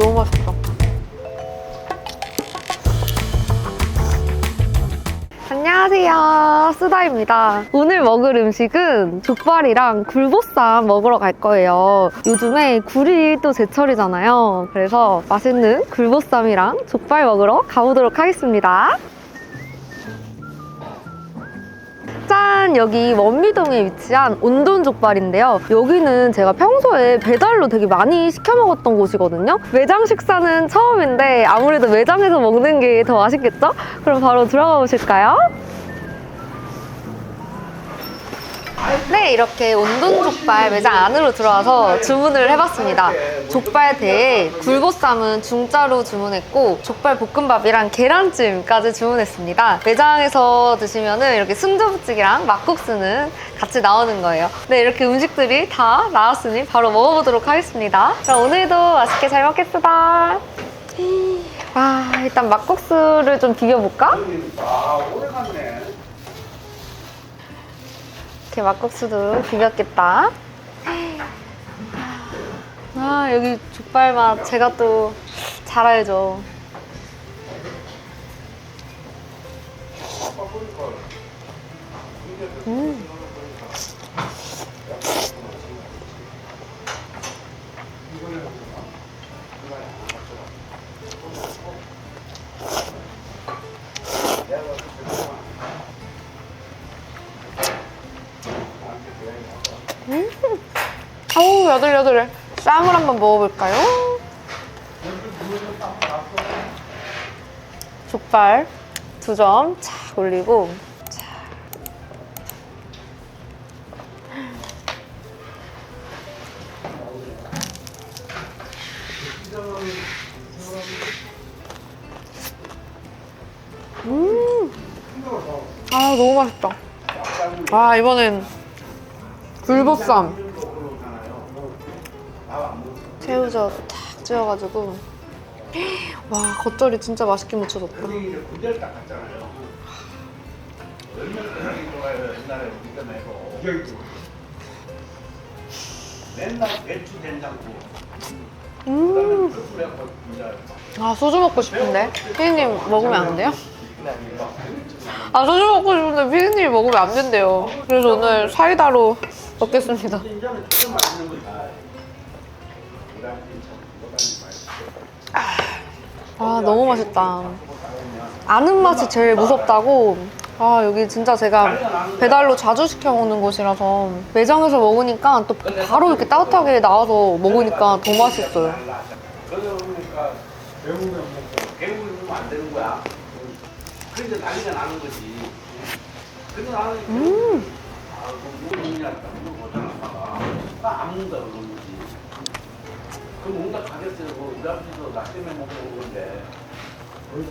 너무 맛있다. 안녕하세요. 수다입니다. 오늘 먹을 음식은 족발이랑 굴보쌈 먹으러 갈 거예요. 요즘에 굴이 또 제철이잖아요. 그래서 맛있는 굴보쌈이랑 족발 먹으러 가보도록 하겠습니다. 짠! 여기 원미동에 위치한 온돈 족발인데요. 여기는 제가 평소에 배달로 되게 많이 시켜 먹었던 곳이거든요. 매장 식사는 처음인데 아무래도 매장에서 먹는 게 더 맛있겠죠? 그럼 바로 들어가 보실까요? 네, 이렇게 온돈 족발 매장 안으로 들어와서 주문을 해봤습니다. 족발 대에 굴보쌈은 중짜로 주문했고 족발 볶음밥이랑 계란찜까지 주문했습니다. 매장에서 드시면은 이렇게 순두부찌개랑 막국수는 같이 나오는 거예요. 네, 이렇게 음식들이 다 나왔으니 바로 먹어보도록 하겠습니다. 그럼 오늘도 맛있게 잘 먹겠습니다. 와, 일단 막국수를 좀 비벼볼까? 아, 오래 갔네. 이렇게 막국수도 비볐겠다. 아, 여기 족발 맛 제가 또 잘 알죠. 음. 어우, 야들야들해. 쌈을 한번 먹어볼까요? 족발 두 점 착 올리고 자. 음. 아, 너무 맛있다. 아, 이번엔 굴보쌈. 새우젓 탁 찍어가지고 와 겉절이 진짜 맛있게 묻혀졌다 분위기를 그대로 딱 갔잖아요. 얼마나 분위기 좋아요, 옛날에 우리 때만 해도. 맨날 배추 된장국. 음. 그다음에 숯불에 갖고 이제 아 소주 먹고 싶은데 피디님 먹으면 안 돼요? 아 소주 먹고 싶은데 피디님이 먹으면 안 된대요 그래서 오늘 사이다로 먹겠습니다. 아 너무 맛있다. 아는 맛이 제일 무섭다고. 아 여기 진짜 제가 배달로 자주 시켜 먹는 곳이라서 매장에서 먹으니까 또 바로 이렇게 따뜻하게 나와서 먹으니까 더 맛있어요 그럼 먹다 가겠어요. 뭐 우리 아버지도 나 때문에 먹고 온 건데. 거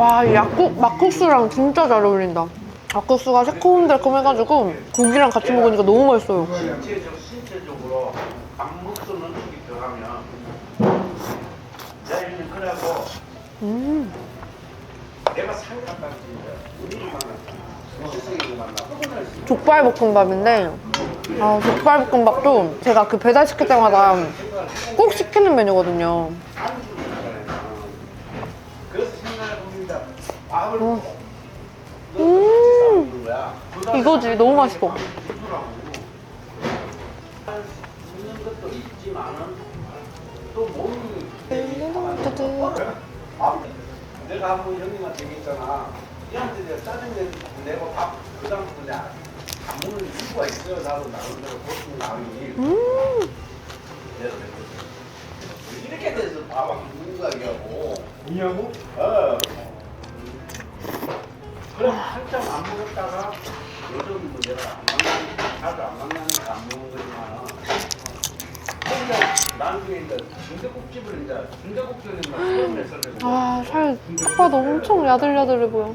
와, 이 약국, 막국수랑 진짜 잘 어울린다. 막국수가 새콤달콤해가지고 고기랑 같이 먹으니까 너무 맛있어요. 음. 족발 볶음밥인데, 아, 족발 볶음밥도 제가 그 배달 시킬 때마다 꼭 시키는 메뉴거든요. 음. 먹는 거야 이거지, 너무 맛있어. 먹는 것도 있지만은 또 몸이 뜨뜻. 아, 내가 한번 형님한테 얘기했잖아 얘한테 내가 짜증 내고 밥 그 다음부터 내가 안 먹는 이유가 있어요 나도 나름대로 보통 나름이 음. 이렇게 돼서 밥안 먹는 거야 이하고 뭐냐고? 어. 그럼 한참 안 먹었다가 요즘 뭐 내가 안 만나니까 자주 안 만나니까 안 먹는 거지만 혼자 나 나중에 이제 순대국집을 이제 순대국집을 처음 했었거든. 아, 살 족발도 엄청 야들야들해 보여.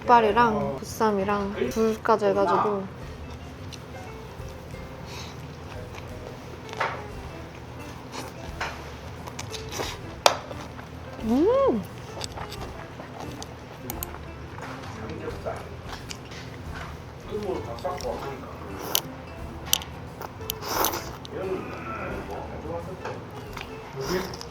족발이랑 보쌈이랑 불까지 해가지고. 삼겹살. 끓으로 다 하니까. 이거는 뭐. 여기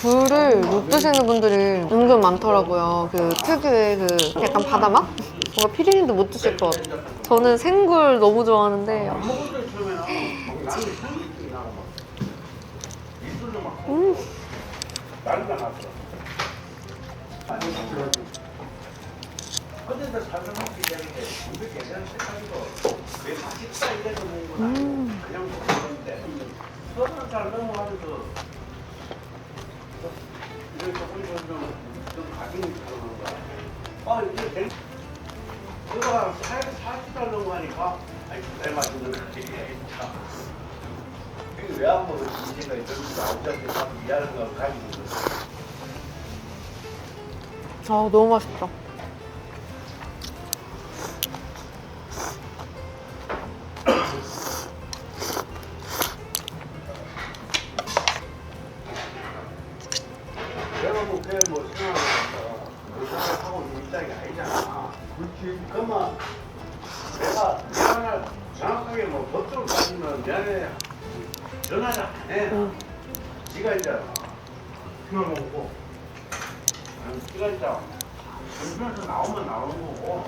굴을 못 드시는 분들이 은근 많더라고요. 그 특유의 그 약간 바다 맛? 뭔가 피디님도 못 드실 것 같아요. 저는 생굴 너무 좋아하는데 막 음. 아. 아 너무 맛있다. 그렇지 그러면 내가 미안을 정확하게 뭐 법적으로 따지면 미안해 전화를 안 해. 응. 지가 이제 그걸 먹고 아니, 지가 이제 전편에서 나오면 나오는 거고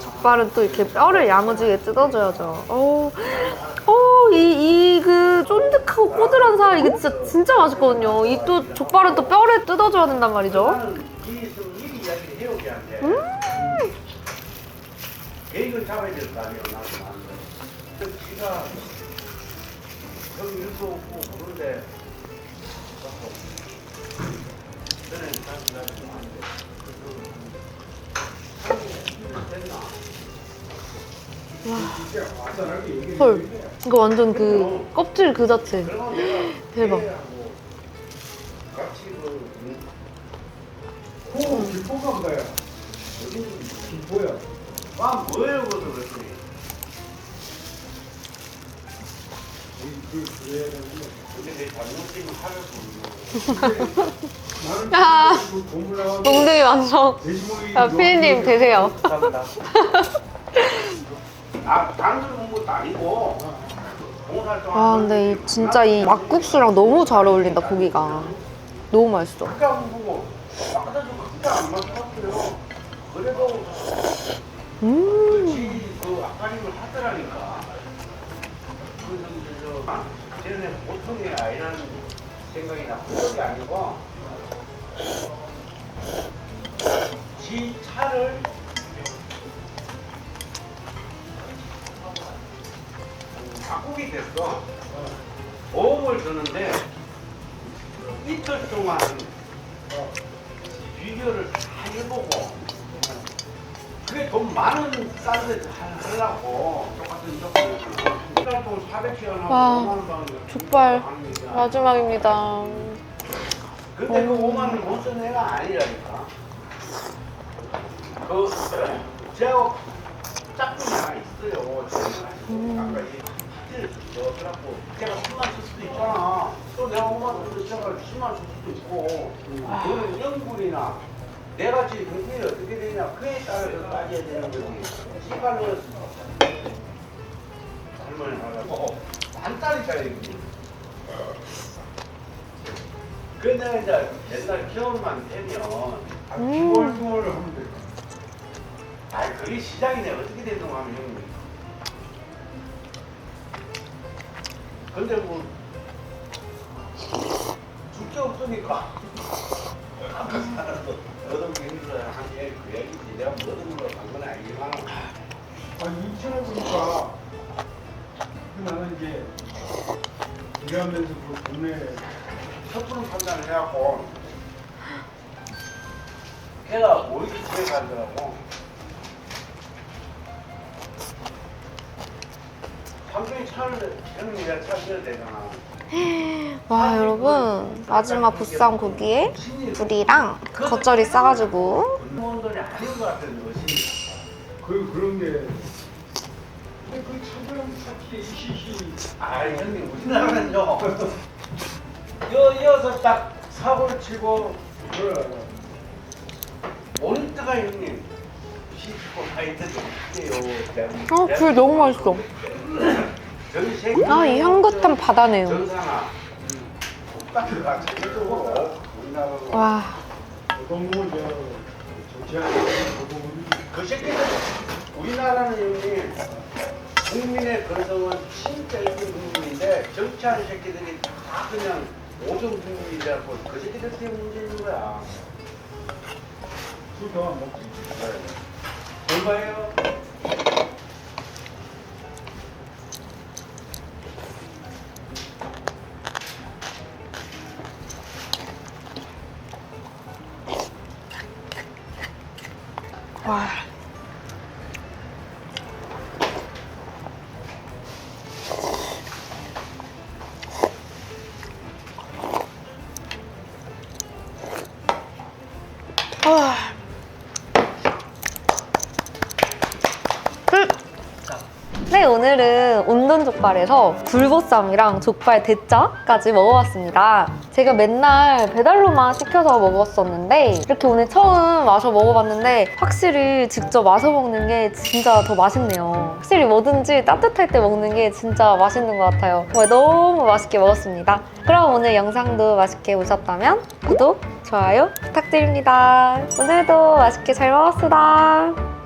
족발은 또 이렇게 뼈를 야무지게 뜯어줘야죠. 어, 어, 이, 이 그 쫀득하고 꼬들한 살, 이게 진짜, 진짜 맛있거든요. 이 또 족발은 또 뼈를 뜯어줘야 된단 말이죠. 음. 헐, 이거 완전 그 껍질 그 자체. 대박. 코 기포가 보다야 어디 기포야 아 뭐예요 야 하려고 나는 야. 그 피디님 되세요. 감사합니다. 아, 먹은 것도 아니고 아, 근데 이, 진짜 이 막국수랑 너무 잘 어울린다, 고기가. 너무 맛있어. 음. 쟤네 보통의 아이라는 생각이 나 그게 아니고 지 차를 바꾸게 됐어. 보험을 주는데 이틀 동안 비교를 다 해보고 그게 돈 많은 싼데 하려고 똑같은 돈 400시간 와, 하고 5만 원 받는 거 족발. 마지막입니다. 근데 그 5만 원을 못 쓰는 애가 아니라니까. 그 제가 짝꿍이 하나 있어요. 제가 음. 아까 제가 10만 쓸 수도 있잖아. 또 내가 5만 원 제가 10만 쓸 수도 있고. 그거는 연분이나 내가 지금 경쟁이 어떻게 되냐 그에 따라서 따져야 되는 거지. 시간을 할머니 하라고 안따리짜리 얘기. 근데 이제 옛날 기억만 되면 아, 음. 기월 기월 하면 돼 아 그게 시장이네 어떻게 되는 거 하면 형님 근데 뭐 줄게 없으니까 얻어먹기 힘들어야 한게 그 얘기지. 내가 뭐 얻어먹으러 간건 아니지만 아니 인천에 보니까 일하면서 그 국내 섣부른 판단을 해갖고. 걔가 오히려 집에 가더라고. 삼성이 차를 저는 내가 차 써야 되잖아. 와 여러분. 마지막 보쌈 고기에 불이랑 겉절이 싸가지고. 공무원들이 아닌 것 같은 것이 그 그런 게 그 차들은 차키에 이시시 아 형님 우리나라는요. 여 이어서 딱 사고를 치고 그래 모니터가 형님 시키고 하이트도 할게요. 어, 귤 너무 맛있어. 저기 새끼 아 이 향긋한 바다네요. 우리나라로 와 노동을 정치하는 그 새끼들 우리나라는 형님 국민의 건성은 진짜 있는 국민인데 정치하는 새끼들이 다 그냥 오종 국민이라고 그 새끼들 때문에 문제 있는 거야. 술도 안 먹지 얼마예요? 와. 네, 오늘은 온돈 족발에서 굴보쌈이랑 족발 대짜까지 먹어봤습니다. 제가 맨날 배달로만 시켜서 먹었었는데 이렇게 오늘 처음 와서 먹어봤는데 확실히 직접 와서 먹는 게 진짜 더 맛있네요. 확실히 뭐든지 따뜻할 때 먹는 게 진짜 맛있는 것 같아요. 정말 너무 맛있게 먹었습니다. 그럼 오늘 영상도 맛있게 보셨다면 구독, 좋아요 부탁드립니다. 오늘도 맛있게 잘 먹었습니다.